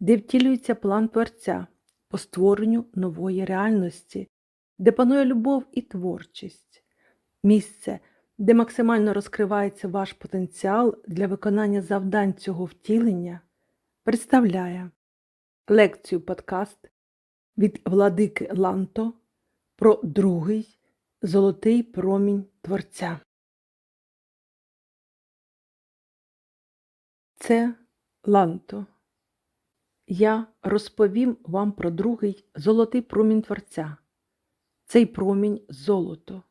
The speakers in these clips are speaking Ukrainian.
де втілюється план Творця по створенню нової реальності, де панує любов і творчість. Місце, де максимально розкривається ваш потенціал для виконання завдань цього втілення, представляє лекцію подкаст від владики Ланто про другий золотий промінь Творця. Це Ланто. Я розповім вам про другий золотий промінь Творця. Цей промінь золото,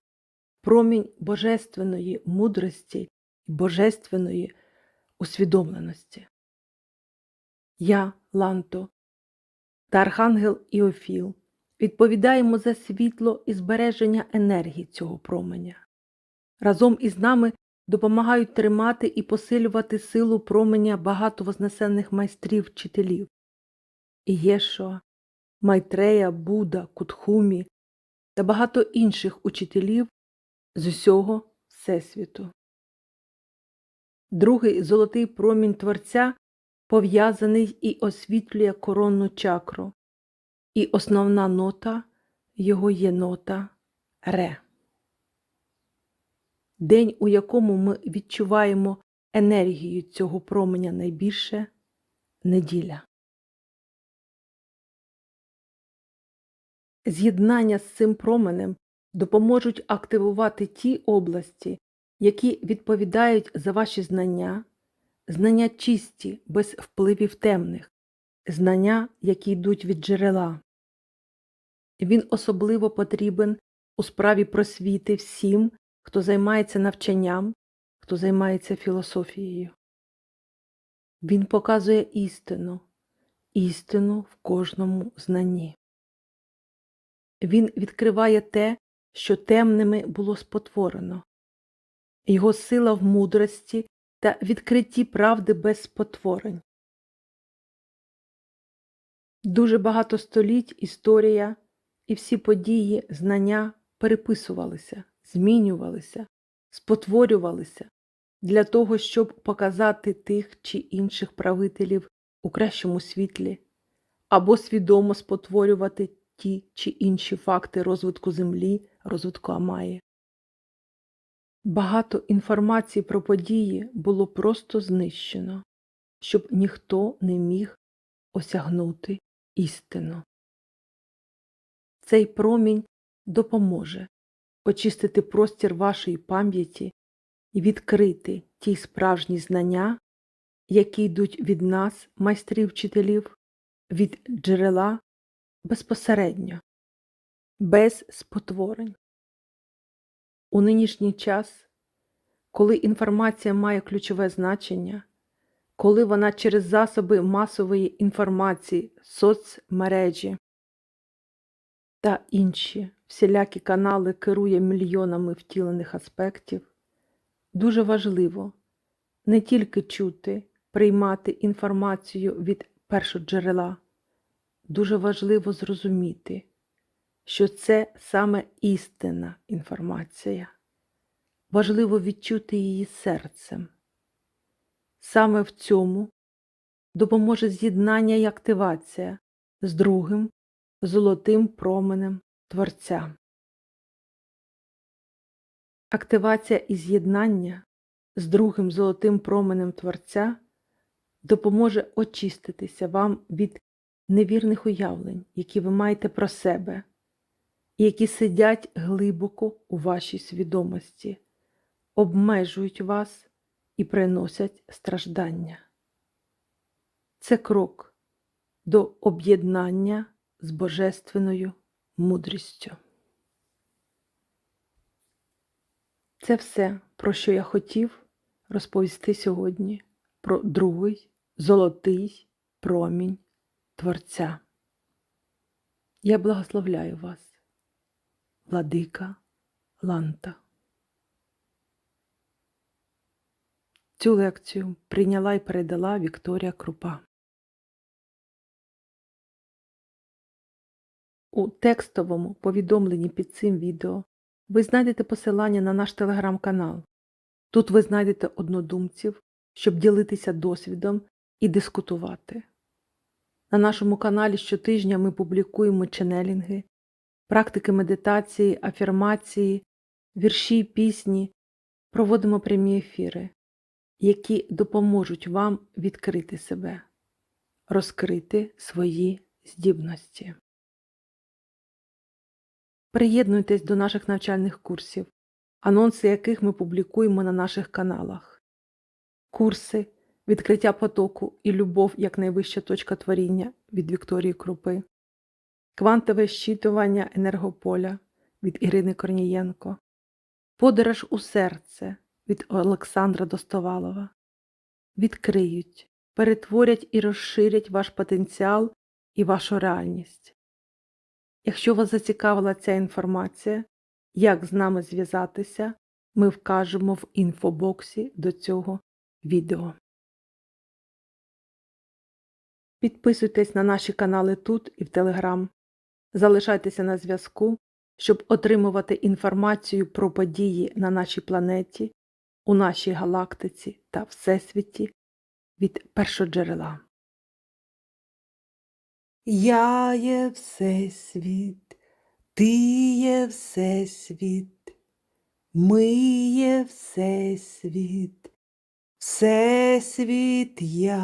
промінь божественної мудрості і божественної усвідомленості. Я, Ланто, та Архангел Іофіл відповідаємо за світло і збереження енергії цього променя. Разом із нами допомагають тримати і посилювати силу променя багато вознесених майстрів вчителів Ієшуа, Майтрея, Буда, Кутхумі та багато інших учителів з усього Всесвіту. Другий золотий промінь Творця пов'язаний і освітлює коронну чакру, і основна нота його є нота Ре. День, у якому ми відчуваємо енергію цього променя найбільше неділя. З'єднання з цим променем допоможуть активувати ті області, які відповідають за ваші знання, знання чисті, без впливів темних, знання, які йдуть від джерела. Він особливо потрібен у справі просвіти всім, хто займається навчанням, хто займається філософією. Він показує істину, істину в кожному знанні. Він відкриває те, що темними було спотворено, його сила в мудрості та відкритті правди без спотворень. Дуже багато століть історія і всі події, знання переписувалися, змінювалися, спотворювалися для того, щоб показати тих чи інших правителів у кращому світлі, або свідомо спотворювати ті чи інші факти розвитку Землі, розвитку Амаї. Багато інформації про події було просто знищено, щоб ніхто не міг осягнути істину. Цей промінь допоможе очистити простір вашої пам'яті і відкрити ті справжні знання, які йдуть від нас, майстрів вчителів, від джерела безпосередньо, без спотворень. У нинішній час, коли інформація має ключове значення, коли вона через засоби масової інформації, соцмережі та інші всілякі канали керує мільйонами втілених аспектів, дуже важливо не тільки чути, приймати інформацію від першоджерела, дуже важливо зрозуміти, що це саме істинна інформація. Важливо відчути її серцем. Саме в цьому допоможе з'єднання і активація з другим золотим променем Творця. Активація і з'єднання з другим золотим променем Творця допоможе очиститися вам від невірних уявлень, які ви маєте про себе, і які сидять глибоко у вашій свідомості, обмежують вас і приносять страждання. Це крок до об'єднання з божественною мудрістю. Це все, про що я хотів розповісти сьогодні про другий золотий промінь Творця. Я благословляю вас, владика Ланта. Цю лекцію прийняла і передала Вікторія Крупа. У текстовому повідомленні під цим відео ви знайдете посилання на наш телеграм-канал. Тут ви знайдете однодумців, щоб ділитися досвідом і дискутувати. На нашому каналі щотижня ми публікуємо ченелінги, практики медитації, афірмації, вірші, пісні, проводимо прямі ефіри, які допоможуть вам відкрити себе, розкрити свої здібності. Приєднуйтесь до наших навчальних курсів, анонси яких ми публікуємо на наших каналах. Курси Відкриття потоку і любов як найвища точка творіння від Вікторії Крупи, Квантове щитування енергополя від Ірини Корнієнко, Подорож у серце від Олександра Достовалова. Відкриють, перетворять і розширять ваш потенціал і вашу реальність. Якщо вас зацікавила ця інформація, як з нами зв'язатися, ми вкажемо в інфобоксі до цього відео. Підписуйтесь на наші канали тут і в Телеграм. Залишайтеся на зв'язку, щоб отримувати інформацію про події на нашій планеті, у нашій галактиці та Всесвіті від першоджерела. Я є Всесвіт, ти є Всесвіт, ми є Всесвіт, Всесвіт я.